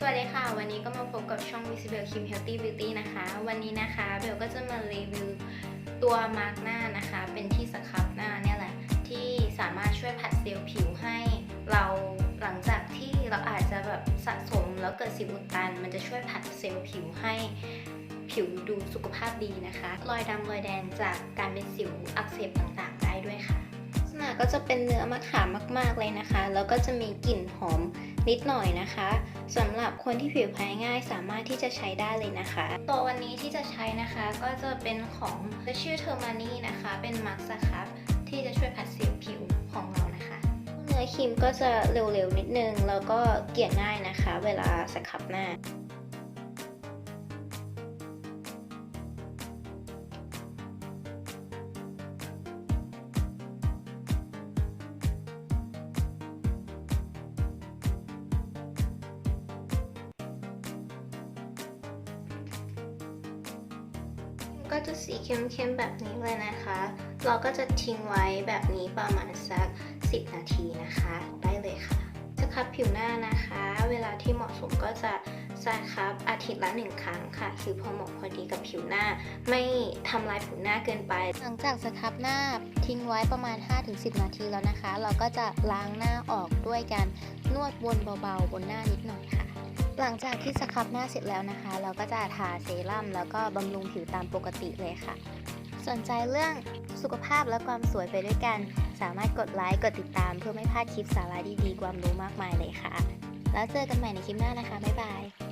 สวัสดีค่ะ วันนี้ก็มาพบกับช่อง Visible Kim Healthy Beauty นะคะ วันนี้นะคะเบลก็จะมารีวิวตัวมาร์กหน้านะคะ เป็นที่สครับหน้าเนี่ยแหละ ที่สามารถช่วยผัดเซลล์ผิวให้เราหลังจากที่เราอาจจะแบบสะสมแล้วเกิดสิวอุดตัน มันจะช่วยผัดเซลล์ผิวให้ผิวดูสุขภาพดีนะคะ รอยดำรอยแดงจากการเป็นสิวอักเสบต่างๆได้ ก็จะเป็นเนื้อมะขามมาก ๆเลยนะคะ แล้วก็จะมีกลิ่นหอมนิดหน่อยนะคะสำหรับคนที่ผิวแพ้ง่ายสามารถที่จะใช้ได้เลยนะคะ ตัววันนี้ที่จะใช้นะคะก็จะเป็นของชื่อเทอร์มานี่นะคะ เป็นมาร์คสครับที่จะช่วยผัดเซลล์ผิวของเรานะคะ เนื้อครีมก็จะเร็วๆนิดนึง แล้วก็เกลี่ยง่ายนะคะ เวลาสครับหน้า ก็จะสีเข้มๆแบบนี้เลยนะคะ เราก็จะทิ้งไว้แบบนี้ประมาณสัก 10 นาทีนะคะ ได้เลยค่ะสครับผิวหน้านะคะ เวลาที่เหมาะสมก็จะสครับอาทิตย์ละหนึ่งครั้งค่ะ คือพอเหมาะพอดีกับผิวหน้า ไม่ทำลายผิวหน้าเกินไป หลังจากสครับหน้าทิ้งไว้ประมาณ 5-10 นาทีแล้วนะคะ เราก็จะล้างหน้าออกด้วยการนวดวนเบาๆบนหน้านิดหน่อยค่ะ หลังจากที่สครับหน้าเสร็จแล้วนะคะ เราก็จะทาเซรั่มแล้วก็บำรุงผิวตามปกติเลยค่ะ สนใจเรื่องสุขภาพและความสวยไปด้วยกัน สามารถกดไลค์กดติดตาม เพื่อไม่พลาดคลิปสาระดีๆความรู้มากมายเลยค่ะ แล้วเจอกันใหม่ในคลิปหน้านะคะ บ๊ายบาย